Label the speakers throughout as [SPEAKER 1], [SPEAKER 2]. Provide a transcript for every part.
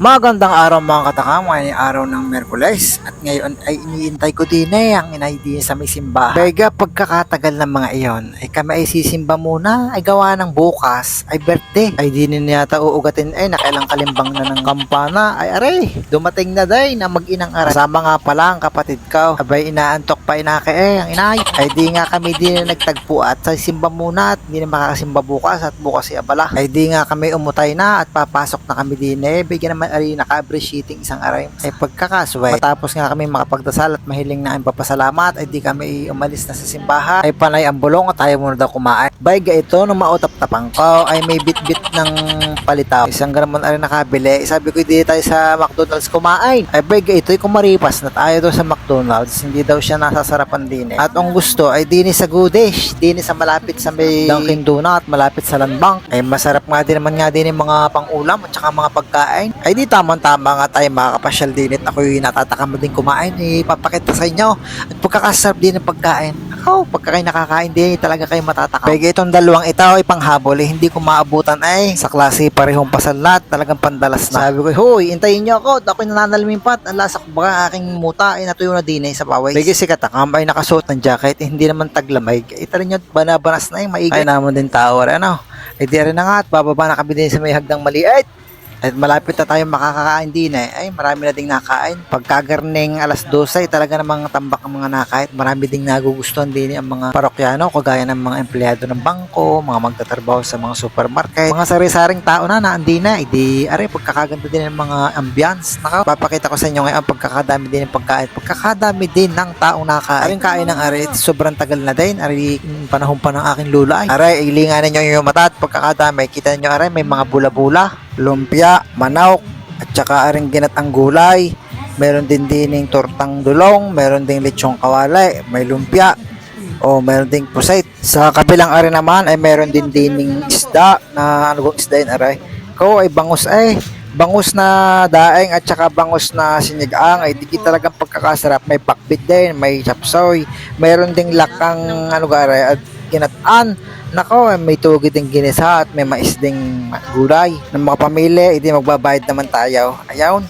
[SPEAKER 1] Magandang araw mga katakam, ngayon ay araw ng Merkules. At ngayon ay iniintay ko din eh ang inay din sa may simbahan. Bega pagkakatagal ng mga iyon ay kami ay sisimba muna. Ay gawa ng bukas ay birthday. Ay di yata uugatin ay nakailang kalimbang na ng kampana. Ay aray dumating na day na mag-inang aray. Sama nga pala ang kapatid ko. Abay inaantok pa inake eh ang inay. Ay di nga kami din na nagtagpo at sa simba muna at hindi na makakasimba bukas at bukas si abala. Ay di nga kami umutay na at papasok na kami din eh. Bigyan naman ari naka-appreciating isang aray. Ay pagkakasway matapos nga kami makapagdasal at mahiling na ang papasalamat ay di kami umalis na sa simbahan. Ay panay ang bulong at tayo muna daw kumain. Bayga ito nung mautap-tapang ko ay may bit-bit ng palitaw. Isang gramon ari nakabili. Sabi ko di tayo sa McDonald's kumain. Ay bayga ito ay kumaripas na tayo daw sa McDonald's. Hindi daw siya nasasarapan din eh. at ang gusto ay dini sa Gudish dini sa malapit sa may Dunkin Donut malapit sa Landbank ay masarap nga din naman nga din yung mga pang-ulam at saka mga pagkain. Ay di tamang-tama nga tayo makakapasyal din. At ako'y natatakam din kumain ipapakita sa inyo. At pagkakasarap din ng pagkain. Ako pagka kayo nakakain din talaga kayo matatakam Pwede itong dalawang ito ay panghabol eh, hindi ko maabutan ay. Sa klase parehong pasalat talagang pandalas na. Sabi ko huy intayin nyo ako. Ako'y nananalamin pat ang lasa ko baka aking muta ay natuyo na din eh sa paway Pwede si katakam ay nakasuot ng jacket eh, hindi naman taglamay. Itarin nyo banabanas na yung maigay ay naman din tao ano? Ay di rin na nga at bababa na kami din sa may hagdang maliit at malapit na tayo makakakain din eh. Ay, marami na ding nakain. Pagkagarning alas 12, ay talaga namang tambak ang mga nakain. Marami ding nagugustuhan din ang mga parokyano, kagaya ng mga empleyado ng bangko, mga magtatrabaho sa mga supermarket, mga sari-saring tao na naandi na. Hindi, are, pagkakaganda din ng mga ambience. Naka, papakita ko sa inyo ngayon pagkakadami din ng pagkain. Pagkakadami din ng taong nakain. Aring kain ng are, sobrang tagal na din. Ari, panahon pa ng aking lula. Are, ilinganan nyo yung mata at pagkakadami. Kita nyo, are, may mga bula-bula lumpia, manok, at saka aring ginatang gulay. Meron din dining tortang dulong, meron ding lechong kawalay, may lumpia, o meron ding pusit. Sa kabilang ari naman ay meron din dining isda na ano bang isda yun aray. Ko ay bangus ay bangus na daeng at saka bangus na sinigang ay di talagang pagkakasarap may pakbit din may chapsoy meron ding lakang ano ga aray at ginataan Nako, may tugid din ginisa at may mais ding gulay ng mga pamilya, hindi magbabayad naman tayo. Ayaw,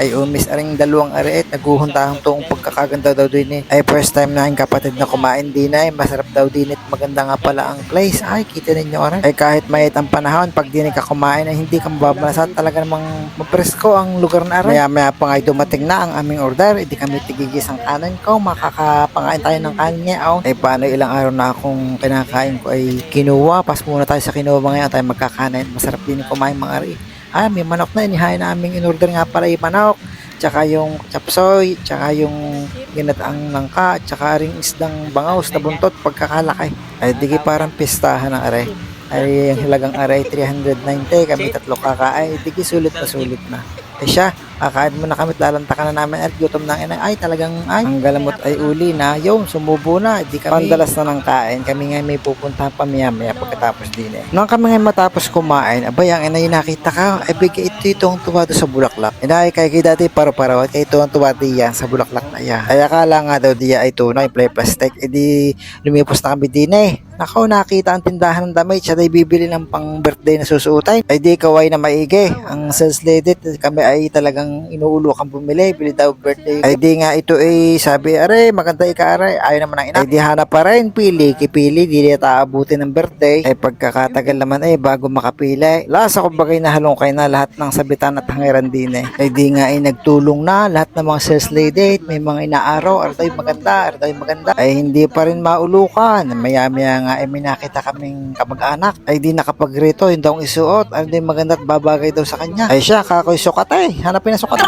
[SPEAKER 1] ay umis aring dalawang ari at naguhuntahang tuong pagkakaganda daw din eh. Ay first time na aking kapatid na kumain din ay masarap daw din at maganda nga pala ang place. Ay kita ninyo aray. Ay kahit mayit ang panahon pag di ka kumain ay hindi ka mababalasan talaga namang mapresko ang lugar na aray. Maya maya pa nga dumating na ang aming order. Hindi kami tigigis ang kanan ko. Makakapangain tayo ng kanin niya. Oh. Ay paano ilang araw na akong kinakain ko ay kinuha. Pas muna tayo sa kinuha ngayon tayo magkakanin. Masarap din kumain mga ari. Ah, may manok na. Inihain namin in-order nga pala yung manok. Tsaka yung chapsoy, tsaka yung ginataang langka, tsaka ring isdang bangaws na buntot pagkakalaki. Ay, digi parang pistahan ng aray. Ay, yung hilagang aray, 390. Kami tatlo kakaay. Digi sulit na sulit na. Ay siya, kakain mo na kami, lalantakan na namin at gutom na ina. Ay, talagang, ay, ang galamot ay uli na. Yung, sumubo na. Di kami, pandalas na ng kain. Kami nga may pupuntahan pa maya-maya pagkatapos din eh. Nang kami nga matapos kumain, abay, ang ina yung nakita ka, ay bigay ito itong tuwa sa bulaklak. Inay, kay kay dati paro-paro, at kay ito ang tuwa diya sa bulaklak na iya. Ay, akala nga daw diya ay tunay, play plastic. E di, lumipos na kami din eh. Nako, nakita ang tindahan ng damit, siya ay bibili ng pang birthday na susuotin. Ay di kaway na maigi. Ang sales lady, kami ay talagang inuulo kang bumili, bili daw birthday. Ay di nga ito ay sabi, are, maganda ika are, ayaw naman ang ina. Ay di hanap pa rin, pili, kipili, di di taabutin ng birthday. Ay pagkakatagal naman ay bago makapili. Lasa ko bagay na halongkay na lahat ng sabitan at hangiran din eh. Ay di nga ay nagtulong na lahat ng mga sales lady, may mga inaaraw, artoy maganda, artoy maganda. Ay hindi pa rin maulukan. Maya-maya nga ay may nakita kaming kamag-anak. Ay di nakapagrito, yung daw ang isuot. Ay di maganda at babagay daw sa kanya. Ay siya, kakoy sukat eh. Hanapin na sukat.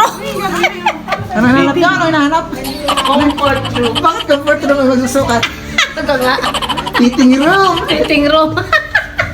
[SPEAKER 1] Ano hanap niya? Ano hinahanap?
[SPEAKER 2] Comfort room.
[SPEAKER 1] Bakit comfort room ang magsusukat?
[SPEAKER 2] Ito nga.
[SPEAKER 1] Fitting room.
[SPEAKER 2] Fitting room.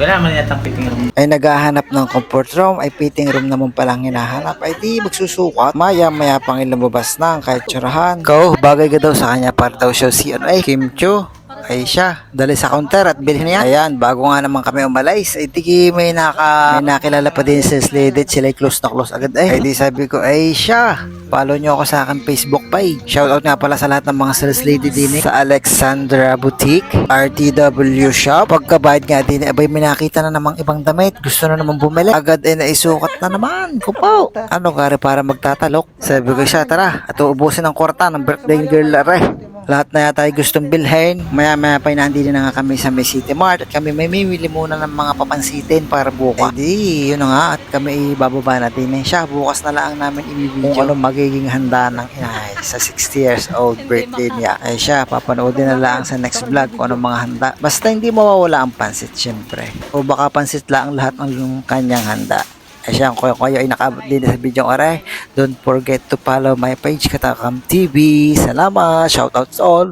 [SPEAKER 3] Wala man yata fitting room.
[SPEAKER 1] ay naghahanap ng comfort room, ay fitting room naman palang hinahanap, ay di magsusukat. Maya maya pang ilumabas na ang kahit tsurahan. Go, bagay ka daw sa kanya para daw siya si ano ay Kim Cho. Ay siya. Dali sa counter at bilhin niya. Ayan, bago nga naman kami umalis, ay tiki may naka, may nakilala pa din sa Sledit. Sila close na close agad. Ay di sabi ko, ay siya. Follow nyo ako sa akin Facebook page. Shoutout nga pala sa lahat ng mga sales lady din eh. Sa Alexandra Boutique, RTW Shop. Pagkabayad nga din, abay may nakita na namang ibang damit. Gusto na naman bumili. Agad ay naisukat na naman. Kupaw. Ano kare para magtatalok? Sabi ko siya, tara. At uubusin ng kwarta ng birthday girl are. Lahat na yata ay gustong bilhin. Maya maya pa nandito na nga kami sa May City Mart at kami may mimili muna ng mga papansitin para bukas. Eh di, yun na nga at kami ibababa natin eh siya. Bukas na lang namin i-video kung ano magiging handa ng inay sa 60 years old birthday niya. Ay siya, papanoodin na lang sa next vlog kung ano mga handa. Basta hindi mawawala ang pansit syempre. O baka pansit lang lahat ng kanyang handa. Ay siya, kung kayo ay nakaabot din sa video aray, don't forget to follow my page Katakam TV. Salamat! Shoutouts all!